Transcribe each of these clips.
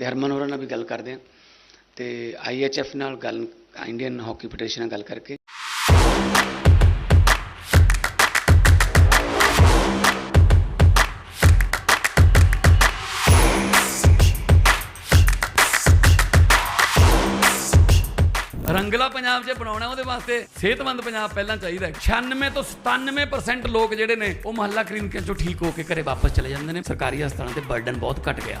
ਤੇ ਹਰਮਨ ਹੋਰਾਂ ਨਾਲ ਵੀ ਗੱਲ ਕਰਦੇ ਆ ਤੇ ਆਈਐਚਐਫ ਨਾਲ ਗੱਲ, ਇੰਡੀਅਨ ਹਾਕੀ ਫੈਡਰੇਸ਼ਨ ਨਾਲ ਗੱਲ ਕਰਕੇ। ਰੰਗਲਾ ਪੰਜਾਬ ਜੇ ਬਣਾਉਣਾ ਉਹਦੇ ਵਾਸਤੇ ਸਿਹਤਮੰਦ ਪੰਜਾਬ ਪਹਿਲਾਂ ਚਾਹੀਦਾ ਹੈ। 96 ਤੋਂ 97% ਲੋਕ ਜਿਹੜੇ ਨੇ ਉਹ ਮੁਹੱਲਾ ਕਲੀਨਿਕਾਂ ਚੋਂ ਠੀਕ ਹੋ ਕੇ ਘਰੇ ਵਾਪਸ ਚਲੇ ਜਾਂਦੇ ਨੇ। ਸਰਕਾਰੀ ਹਸਪਤਾਲਾਂ ਤੇ ਬਰਡਨ ਬਹੁਤ ਘਟ ਗਿਆ।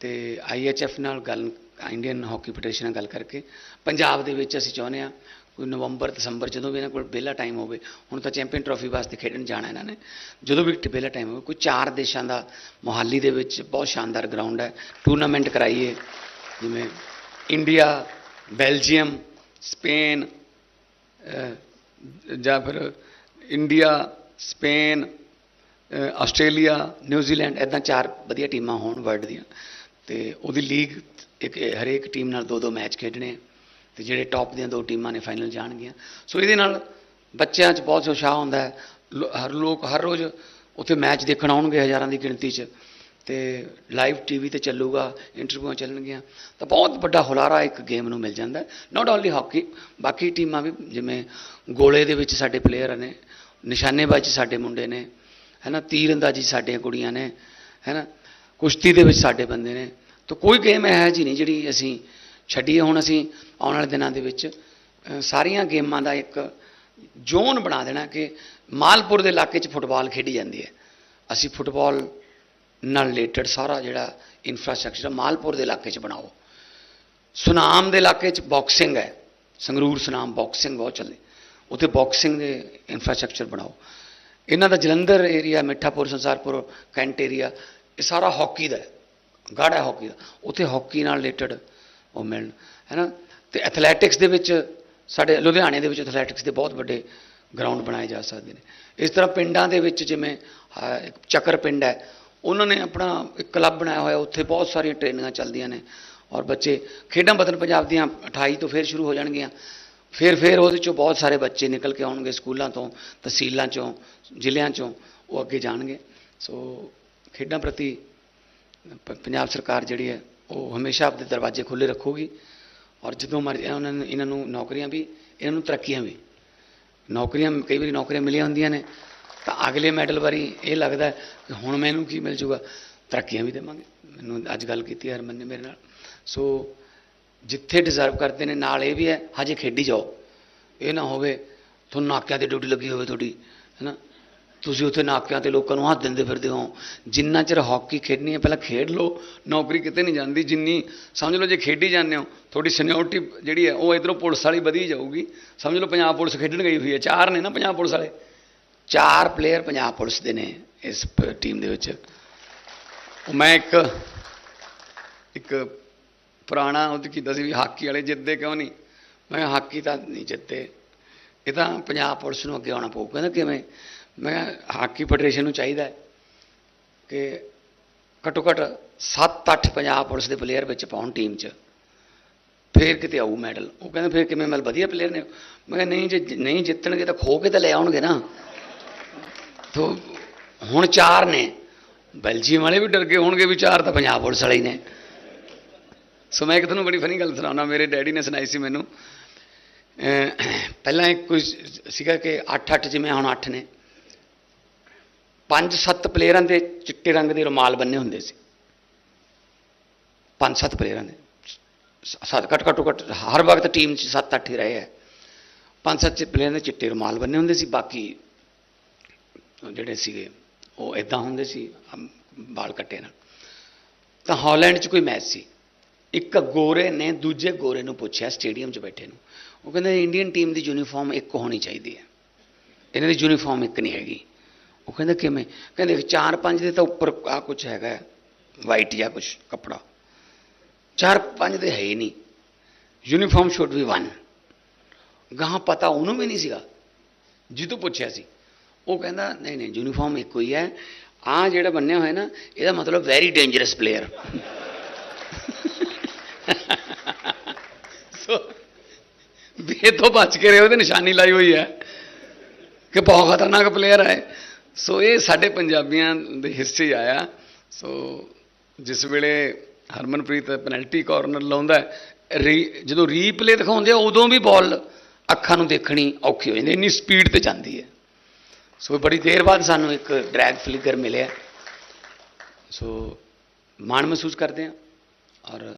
ਤੇ ਆਈਐਚਐਫ ਨਾਲ ਗੱਲ ਇੰਡੀਅਨ ਹਾਕੀ ਫੈਡਰੇਸ਼ਨ ਨਾਲ ਗੱਲ ਕਰਕੇ, ਪੰਜਾਬ ਦੇ ਵਿੱਚ ਅਸੀਂ ਚਾਹੁੰਦੇ ਆ ਕੋਈ ਨਵੰਬਰ, ਦਸੰਬਰ ਜਦੋਂ ਵੀ ਇਹਨਾਂ ਕੋਲ ਵਿਹਲਾ ਟਾਈਮ ਹੋਵੇ, ਹੁਣ ਤਾਂ ਚੈਂਪੀਅਨ ਟਰਾਫੀ ਵਾਸਤੇ ਖੇਡਣ ਜਾਣਾ ਇਹਨਾਂ ਨੇ, ਜਦੋਂ ਵੀ ਵਿਹਲਾ ਟਾਈਮ ਹੋਵੇ, ਕੋਈ ਚਾਰ ਦੇਸ਼ਾਂ ਦਾ ਮੋਹਾਲੀ ਦੇ ਵਿੱਚ ਬਹੁਤ ਸ਼ਾਨਦਾਰ ਗਰਾਊਂਡ ਹੈ ਟੂਰਨਾਮੈਂਟ ਕਰਾਈਏ, ਜਿਵੇਂ ਇੰਡੀਆ ਬੈਲਜੀਅਮ ਸਪੇਨ ਜਾਂ ਫਿਰ ਇੰਡੀਆ ਸਪੇਨ ਆਸਟ੍ਰੇਲੀਆ ਨਿਊਜ਼ੀਲੈਂਡ ਇਦਾਂ ਚਾਰ ਵਧੀਆ ਟੀਮਾਂ ਹੋਣ ਵਰਲਡ ਦੀਆਂ। ਤੇ ਉਹਦੀ ਲੀਗ ਇੱਕ ਹਰੇਕ ਟੀਮ ਨਾਲ ਦੋ ਦੋ ਮੈਚ ਖੇਡਣੇ ਆ ਤੇ ਜਿਹੜੇ ਟੌਪ ਦੀਆਂ ਦੋ ਟੀਮਾਂ ਨੇ ਫਾਈਨਲ ਜਾਣਗੀਆਂ। ਸੋ ਇਹਦੇ ਨਾਲ ਬੱਚਿਆਂ 'ਚ ਬਹੁਤ ਉਤਸ਼ਾਹ ਹੁੰਦਾ ਹੈ। ਹਰ ਲੋਕ ਹਰ ਰੋਜ਼ ਉੱਥੇ ਮੈਚ ਦੇਖਣ ਆਉਣਗੇ ਹਜ਼ਾਰਾਂ ਦੀ ਗਿਣਤੀ 'ਚ। ਤੇ ਲਾਈਵ ਟੀਵੀ ਤੇ ਚੱਲੂਗਾ ਇੰਟਰਵਿਊਆਂ ਚੱਲਣਗੀਆਂ। ਤਾਂ ਬਹੁਤ ਵੱਡਾ ਹੁਲਾਰਾ ਇੱਕ ਗੇਮ ਨੂੰ ਮਿਲ ਜਾਂਦਾ ਹੈ। ਨਾਟ ਓਨਲੀ ਹਾਕੀ ਬਾਕੀ ਟੀਮਾਂ ਵੀ ਜਿਵੇਂ ਗੋਲੇ ਦੇ ਵਿੱਚ ਸਾਡੇ ਪਲੇਅਰ ਨੇ, ਨਿਸ਼ਾਨੇਬਾਜ਼ੀ ਸਾਡੇ ਮੁੰਡੇ ਨੇ, ਹੈਨਾ, ਤੀਰ ਅੰਦਾਜ਼ੀ ਸਾਡੀਆਂ ਕੁੜੀਆਂ ਨੇ, ਹੈਨਾ। ਕੁਸ਼ਤੀ ਦੇ ਵਿੱਚ ਸਾਡੇ ਬੰਦੇ ਨੇ। ਤਾਂ ਕੋਈ ਗੇਮ ਹੈ ਜੀ ਨਹੀਂ ਜਿਹੜੀ ਅਸੀਂ ਛੱਡੀਏ। ਹੁਣ ਅਸੀਂ ਆਉਣ ਵਾਲੇ ਦਿਨਾਂ ਦੇ ਵਿੱਚ ਸਾਰੀਆਂ ਗੇਮਾਂ ਦਾ ਇੱਕ ਜ਼ੋਨ ਬਣਾ ਦੇਣਾ ਕਿ ਮਾਲਪੁਰ ਦੇ ਇਲਾਕੇ 'ਚ ਫੁੱਟਬਾਲ ਖੇਡੀ ਜਾਂਦੀ ਹੈ। ਅਸੀਂ ਫੁੱਟਬਾਲ ਨਾਲ ਰਿਲੇਟਡ ਸਾਰਾ ਜਿਹੜਾ ਇਨਫਰਾਸਟ੍ਰਕਚਰ ਮਾਲਪੁਰ ਦੇ ਇਲਾਕੇ 'ਚ ਬਣਾਓ। ਸੁਨਾਮ ਦੇ ਇਲਾਕੇ 'ਚ ਬਾਕਸਿੰਗ ਹੈ। ਸੰਗਰੂਰ, ਸੁਨਾਮ ਬਾਕਸਿੰਗ ਬਹੁਤ ਚੱਲਦੀ। ਉੱਥੇ ਬਾਕਸਿੰਗ ਦੇ ਇਨਫਰਾਸਟ੍ਰਕਚਰ ਬਣਾਓ। ਇਹਨਾਂ ਦਾ Jalandhar area Mithapur, Sansarpur, cantt area ਇਹ ਸਾਰਾ ਹਾਕੀ ਦਾ ਹੈ। ਗਾੜਾ ਹਾਕੀ ਦਾ। ਉੱਥੇ ਹਾਕੀ ਨਾਲ ਰਿਲੇਟਡ ਉਹ ਮਿਲਣ ਹੈਨਾ ਤੇ ਐਥਲੈਟਿਕਸ ਦੇ ਵਿੱਚ ਸਾਡੇ ਲੁਧਿਆਣੇ ਦੇ ਵਿੱਚ ਐਥਲੈਟਿਕਸ ਦੇ ਬਹੁਤ ਵੱਡੇ ਗਰਾਊਂਡ ਬਣਾਏ ਜਾ ਸਕਦੇ ਨੇ। ਇਸ ਤਰ੍ਹਾਂ ਪਿੰਡਾਂ ਦੇ ਵਿੱਚ ਜਿਵੇਂ ਇੱਕ ਚੱਕਰ ਪਿੰਡ ਹੈ, ਉਹਨਾਂ ਨੇ ਆਪਣਾ ਇੱਕ ਕਲੱਬ ਬਣਾਇਆ ਹੋਇਆ, ਉੱਥੇ ਬਹੁਤ ਸਾਰੀਆਂ ਟ੍ਰੇਨਿੰਗਾਂ ਚੱਲਦੀਆਂ ਨੇ। ਔਰ ਬੱਚੇ ਖੇਡਾਂ ਬਦਲ ਪੰਜਾਬ ਦੀਆਂ 28 ਤੋਂ ਫਿਰ ਸ਼ੁਰੂ ਹੋ ਜਾਣਗੀਆਂ। ਫਿਰ ਫਿਰ ਉਹਦੇ ਚੋਂ ਬਹੁਤ ਸਾਰੇ ਬੱਚੇ ਨਿਕਲ ਕੇ ਆਉਣਗੇ ਸਕੂਲਾਂ ਤੋਂ, ਤਹਿਸੀਲਾਂ ਚੋਂ, ਜ਼ਿਲ੍ਹਿਆਂ ਚੋਂ, ਉਹ ਅੱਗੇ ਜਾਣਗੇ। ਸੋ ਖੇਡਾਂ ਪ੍ਰਤੀ ਪੰਜਾਬ ਸਰਕਾਰ ਜਿਹੜੀ ਹੈ, ਉਹ ਹਮੇਸ਼ਾ ਆਪਣੇ ਦਰਵਾਜ਼ੇ ਖੁੱਲੇ ਰੱਖੂਗੀ ਔਰ ਜਦੋਂ ਮਰਜ਼ੀ ਉਹਨਾਂ ਨੂੰ, ਇਹਨਾਂ ਨੂੰ ਨੌਕਰੀਆਂ ਵੀ, ਇਹਨਾਂ ਨੂੰ ਤਰੱਕੀਆਂ ਵੀ, ਨੌਕਰੀਆਂ, ਕਈ ਵਾਰੀ ਨੌਕਰੀਆਂ ਮਿਲੀਆਂ ਹੁੰਦੀਆਂ ਨੇ, ਤਾਂ ਅਗਲੇ ਮੈਡਲ ਵਾਰੀ ਇਹ ਲੱਗਦਾ ਕਿ ਹੁਣ ਮੈਨੂੰ ਕੀ ਮਿਲ ਜੂਗਾ, ਤਰੱਕੀਆਂ ਵੀ ਦੇਵਾਂਗੇ। ਮੈਨੂੰ ਅੱਜ ਗੱਲ ਕੀਤੀ ਹਰਮਨ ਨੇ ਮੇਰੇ ਨਾਲ। ਸੋ ਜਿੱਥੇ ਡਿਜ਼ਰਵ ਕਰਦੇ ਨੇ, ਨਾਲ ਇਹ ਵੀ ਹੈ, ਹਜੇ ਖੇਡੀ ਜਾਓ। ਇਹ ਨਾ ਹੋਵੇ, ਤੁਹਾਨੂੰ ਨਾਕਿਆਂ ਤੇ ਡਿਊਟੀ ਲੱਗੀ ਹੋਵੇ ਤੁਹਾਡੀ, ਹੈਨਾ? ਤੁਸੀਂ ਉੱਥੇ ਨਾਕਿਆਂ ਤੇ ਲੋਕਾਂ ਨੂੰ ਹੱਥ ਦਿੰਦੇ ਫਿਰਦੇ ਹੋ। ਜਿੰਨਾ ਚਿਰ ਹਾਕੀ ਖੇਡਣੀ ਹੈ, ਪਹਿਲਾਂ ਖੇਡ ਲਓ। ਨੌਕਰੀ ਕਿਤੇ ਨਹੀਂ ਜਾਂਦੀ, ਜਿੰਨੀ ਸਮਝ ਲਓ ਜੇ ਖੇਡੀ ਜਾਂਦੇ ਹੋ। ਤੁਹਾਡੀ ਸੀਨੀਅਰਟੀ ਜਿਹੜੀ ਹੈ, ਉਹ ਇਧਰੋਂ ਪੁਲਿਸ ਵਾਲੀ ਵਧੀ ਜਾਊਗੀ। ਸਮਝ ਲਓ ਪੰਜਾਬ ਪੁਲਿਸ ਖੇਡਣ ਗਈ ਹੋਈ ਹੈ, ਚਾਰ ਨੇ ਨਾ ਪੰਜਾਬ ਪੁਲਿਸ ਵਾਲੇ। ਚਾਰ ਪਲੇਅਰ ਪੰਜਾਬ ਪੁਲਿਸ ਦੇ ਨੇ ਇਸ ਟੀਮ ਦੇ ਵਿੱਚ। ਮੈਂ ਇੱਕ ਇੱਕ ਪੁਰਾਣਾ ਉਹ ਕੀਤਾ ਸੀ ਵੀ ਹਾਕੀ ਵਾਲੇ ਜਿੱਤਦੇ ਕਿਉਂ ਨਹੀਂ? ਮੈਂ ਹਾਕੀ ਤਾਂ ਨਹੀਂ ਜਿੱਤੇ। ਇਹ ਤਾਂ ਪੰਜਾਬ ਪੁਲਿਸ ਨੂੰ ਅੱਗੇ ਆਉਣਾ ਪਊ। ਕਹਿੰਦਾ ਕਿਵੇਂ? ਮੈਂ ਕਿਹਾ, ਹਾਕੀ ਫੈਡਰੇਸ਼ਨ ਨੂੰ ਚਾਹੀਦਾ ਕਿ ਘੱਟੋ ਘੱਟ 7-8 ਪੰਜਾਬ ਪੁਲਿਸ ਦੇ ਪਲੇਅਰ ਵਿੱਚ ਪਾਉਣ ਟੀਮ 'ਚ। ਫੇਰ ਕਿਤੇ ਆਊ ਮੈਡਲ ਉਹ ਕਹਿੰਦੇ, ਫੇਰ ਕਿਵੇਂ ਮਤਲਬ ਵਧੀਆ ਪਲੇਅਰ ਨੇ। ਮੈਂ ਕਿਹਾ, ਨਹੀਂ, ਜੇ ਨਹੀਂ ਜਿੱਤਣਗੇ ਤਾਂ ਖੋ ਕੇ ਤਾਂ ਲੈ ਆਉਣਗੇ ਨਾ। ਤੋ ਹੁਣ ਚਾਰ ਨੇ। ਬੈਲਜੀਅਮ ਵਾਲੇ ਵੀ ਡਰ ਗਏ ਹੋਣਗੇ ਵੀ ਚਾਰ ਤਾਂ ਪੰਜਾਬ ਪੁਲਿਸ ਵਾਲੇ ਹੀ ਨੇ। ਸੋ ਮੈਂ ਇੱਕ ਤੁਹਾਨੂੰ ਬੜੀ ਫਨੀ ਗੱਲ ਸੁਣਾਉਣਾ। ਮੇਰੇ ਡੈਡੀ ਨੇ ਸੁਣਾਈ ਸੀ ਮੈਨੂੰ। ਪਹਿਲਾਂ ਇੱਕ ਕੋਈ ਸੀਗਾ ਕਿ 8-8 ਜਿਵੇਂ ਹੁਣ 8 ਨੇ। ਪੰਜ ਸੱਤ ਪਲੇਅਰਾਂ ਦੇ ਚਿੱਟੇ ਰੰਗ ਦੇ ਰੁਮਾਲ ਬੰਨੇ ਹੁੰਦੇ ਸੀ। ਪੰਜ ਸੱਤ ਪਲੇਅਰਾਂ ਦੇ। ਸੱਤ ਘੱਟ ਘੱਟੋ ਘੱਟ ਹਰ ਵਕਤ ਟੀਮ 'ਚ ਸੱਤ ਅੱਠ ਹੀ ਰਹੇ ਹੈ ਪੰਜ ਸੱਤ ਪਲੇਅਰਾਂ ਦੇ ਚਿੱਟੇ ਰੁਮਾਲ ਬੰਨੇ ਹੁੰਦੇ ਸੀ। ਬਾਕੀ ਜਿਹੜੇ ਸੀਗੇ ਉਹ ਇਦਾਂ ਹੁੰਦੇ ਸੀ ਅਮ, ਵਾਲ ਕੱਟੇ ਨਾਲ। ਤਾਂ ਹਾਲੈਂਡ 'ਚ ਕੋਈ ਮੈਚ ਸੀ। ਇੱਕ ਗੋਰੇ ਨੇ ਦੂਜੇ ਗੋਰੇ ਨੂੰ ਪੁੱਛਿਆ ਸਟੇਡੀਅਮ 'ਚ ਬੈਠੇ ਨੂੰ। ਉਹ ਕਹਿੰਦਾ ਇੰਡੀਅਨ ਟੀਮ ਦੀ ਯੂਨੀਫਾਰਮ ਇੱਕ ਹੋਣੀ ਚਾਹੀਦੀ ਹੈ। ਇਹਨਾਂ ਦੀ ਯੂਨੀਫਾਰਮ ਇੱਕ ਨਹੀਂ ਹੈਗੀ। ਉਹ ਕਹਿੰਦਾ ਕਿਵੇਂ ਕਹਿੰਦੇ ਚਾਰ ਪੰਜ ਦੇ ਤਾਂ ਉੱਪਰ ਆ ਕੁਝ ਹੈਗਾ ਵਾਈਟ ਜਾਂ ਕੁਝ ਕੱਪੜਾ ਚਾਰ ਪੰਜ ਦੇ ਹੈ ਹੀ ਨਹੀਂ ਯੂਨੀਫਾਰਮ ਸ਼ੁੱਡ ਵੀ ਵਨ ਗਾਹਾਂ ਪਤਾ ਉਹਨੂੰ ਵੀ ਨਹੀਂ ਸੀਗਾ ਜਿੱਦੋਂ ਪੁੱਛਿਆ ਸੀ ਉਹ ਕਹਿੰਦਾ ਨਹੀਂ ਨਹੀਂ ਯੂਨੀਫਾਰਮ ਇੱਕੋ ਹੀ ਹੈ ਆ ਜਿਹੜਾ ਬੰਨਿਆ ਹੋਇਆ ਨਾ ਇਹਦਾ ਮਤਲਬ ਵੈਰੀ ਡੇਂਜਰਸ ਪਲੇਅਰ ਸੋ ਬੇ ਤੋਂ ਬਚ ਕੇ ਰਹੇ ਉਹਦੇ ਨਿਸ਼ਾਨੀ ਲਾਈ ਹੋਈ ਹੈ ਕਿ ਬਹੁਤ ਖਤਰਨਾਕ ਪਲੇਅਰ ਹੈ ਸੋ ਇਹ ਸਾਡੇ ਪੰਜਾਬੀਆਂ ਦੇ ਹਿੱਸੇ ਆਇਆ। ਸੋ ਜਿਸ ਵੇਲੇ ਹਰਮਨਪ੍ਰੀਤ ਪੈਨਲਟੀ ਕਾਰਨਰ ਲਾਉਂਦਾ ਰੀ- ਜਦੋਂ ਰੀਪਲੇ ਦਿਖਾਉਂਦੇ ਆ, ਉਦੋਂ ਵੀ ਬਾਲ ਅੱਖਾਂ ਨੂੰ ਦੇਖਣੀ ਔਖੀ ਹੋ ਜਾਂਦੀ ਇੰਨੀ ਸਪੀਡ ਤੇ ਜਾਂਦੀ ਹੈ। ਸੋ ਬੜੀ ਦੇਰ ਬਾਅਦ ਸਾਨੂੰ ਇੱਕ ਡਰੈਗ ਫਲਿਕਰ ਮਿਲਿਆ। ਸੋ ਮਾਣ ਮਹਿਸੂਸ ਕਰਦੇ ਹਾਂ ਔਰ